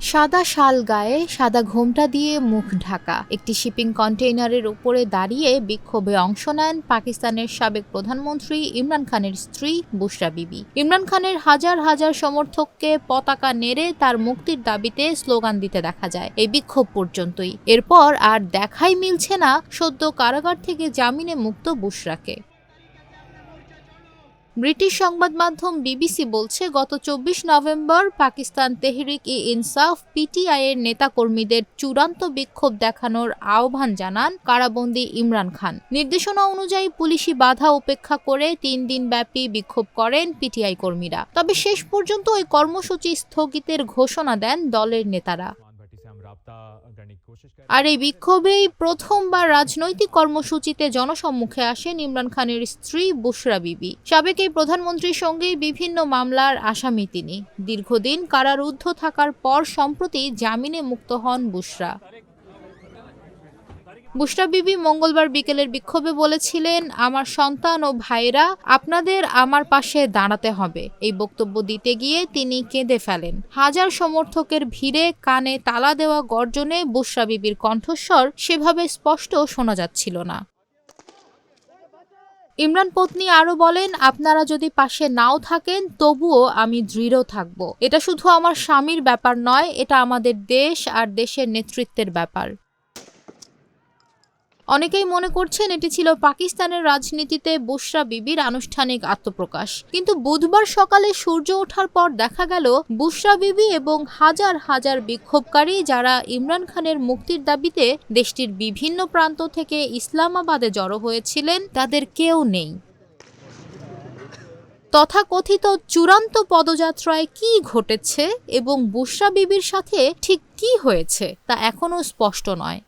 সাদা শাল গায়ে সাদা ঘোমটা দিয়ে মুখ ঢাকা। একটি শিপিং কন্টেইনারের উপরে দাঁড়িয়ে বিক্ষোভে অংশ নেন পাকিস্তানের সাবেক প্রধানমন্ত্রী ইমরান খানের স্ত্রী বুশরা বিবি। ইমরান খানের হাজার হাজার সমর্থককে পতাকা নেড়ে তার মুক্তির দাবিতে স্লোগান দিতে দেখা যায় এই বিক্ষোভ পর্যন্তই। এরপর আর দেখাই মিলছে না সদ্য কারাগার থেকে জামিনে মুক্ত বুশরাকে। ব্রিটিশ সংবাদ মাধ্যম বিবিসি বলছে, গত চব্বিশ নভেম্বর পাকিস্তান তেহরিক ই ইনসাফ পিটিআই এর নেতাকর্মীদের চূড়ান্ত বিক্ষোভ দেখানোর আহ্বান জানান কারাবন্দী ইমরান খান। নির্দেশনা অনুযায়ী পুলিশি বাধা উপেক্ষা করে তিন দিন ব্যাপী বিক্ষোভ করেন পিটিআই কর্মীরা। তবে শেষ পর্যন্ত ওই কর্মসূচি স্থগিতের ঘোষণা দেন দলের নেতারা। আর এই বিক্ষোভেই প্রথমবার রাজনৈতিক কর্মসূচিতে জনসম্মুখে আসেন ইমরান খানের স্ত্রী বুশরা বিবি। সাবেক এই প্রধানমন্ত্রীর সঙ্গে বিভিন্ন মামলার আসামি তিনি। দীর্ঘদিন কারারুদ্ধ থাকার পর সম্প্রতি জামিনে মুক্ত হন বুশরা। বুশরা বিবি মঙ্গলবার বিকেলের বিক্ষোভে বলেছিলেন, আমার সন্তান ও ভাইরা আপনাদের আমার পাশে দাঁড়াতে হবে। এই বক্তব্য দিতে গিয়ে তিনি কেঁদে ফেলেন। হাজার সমর্থকের ভিড়ে কানে তালা দেওয়া গর্জনে বুশরা বিবির কণ্ঠস্বর সেভাবে স্পষ্ট শোনা যাচ্ছিল না। ইমরান পত্নী আরও বলেন, আপনারা যদি পাশে নাও থাকেন, তবুও আমি দৃঢ় থাকব। এটা শুধু আমার স্বামীর ব্যাপার নয়, এটা আমাদের দেশ আর দেশের নেতৃত্বের ব্যাপার। অনেকেই মনে করছেন এটি ছিল পাকিস্তানের রাজনীতিতে বুশরা বিবির আনুষ্ঠানিক আত্মপ্রকাশ। কিন্তু বুধবার সকালে সূর্য ওঠার পর দেখা গেল বুশরা বিবি এবং হাজার হাজার বিক্ষোভকারী যারা ইমরান খানের মুক্তির দাবিতে দেশটির বিভিন্ন প্রান্ত থেকে ইসলামাবাদে জড়ো হয়েছিলেন, তাদের কেউ নেই। তথাকথিত চূড়ান্ত পদযাত্রায় কি ঘটেছে এবং বুশরা বিবির সাথে ঠিক কি হয়েছে তা এখনও স্পষ্ট নয়।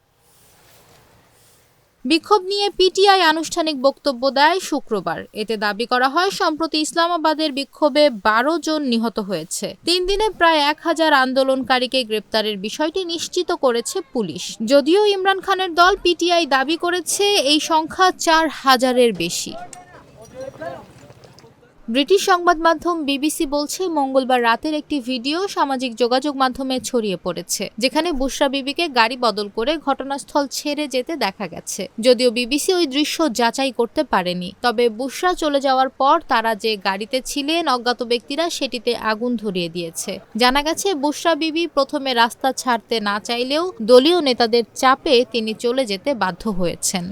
বিক্ষোভ নিয়ে পিটিআই আনুষ্ঠানিক বক্তব্য দেয় শুক্রবার। এতে দাবি করা হয়, সম্প্রতি ইসলামাবাদের বিক্ষোভে বারো জন নিহত হয়েছে। তিন দিনে প্রায় এক হাজার আন্দোলনকারীকে গ্রেপ্তারের বিষয়টি নিশ্চিত করেছে পুলিশ। যদিও ইমরান খানের দল পিটিআই দাবি করেছে, এই সংখ্যা চার হাজারের বেশি। ব্রিটিশ সংবাদ মাধ্যম বিবিসি বলছে, মঙ্গলবার রাতের একটি ভিডিও সামাজিক যোগাযোগ মাধ্যমে ছড়িয়ে পড়েছে, যেখানে বুশরা বিবিকে গাড়ি বদল করে ঘটনাস্থল ছেড়ে যেতে দেখা গেছে। যদিও বিবিসি ওই দৃশ্য যাচাই করতে পারেনি, তবে বুশরা চলে যাওয়ার পর তারা যে গাড়িতে ছিলেন, অজ্ঞাত ব্যক্তিরা সেটিতে আগুন ধরিয়ে দিয়েছে। জানা গেছে বুশরা বিবি প্রথমে রাস্তা ছাড়তে না চাইলেও দলীয় নেতাদের চাপে তিনি চলে যেতে বাধ্য হয়েছেন।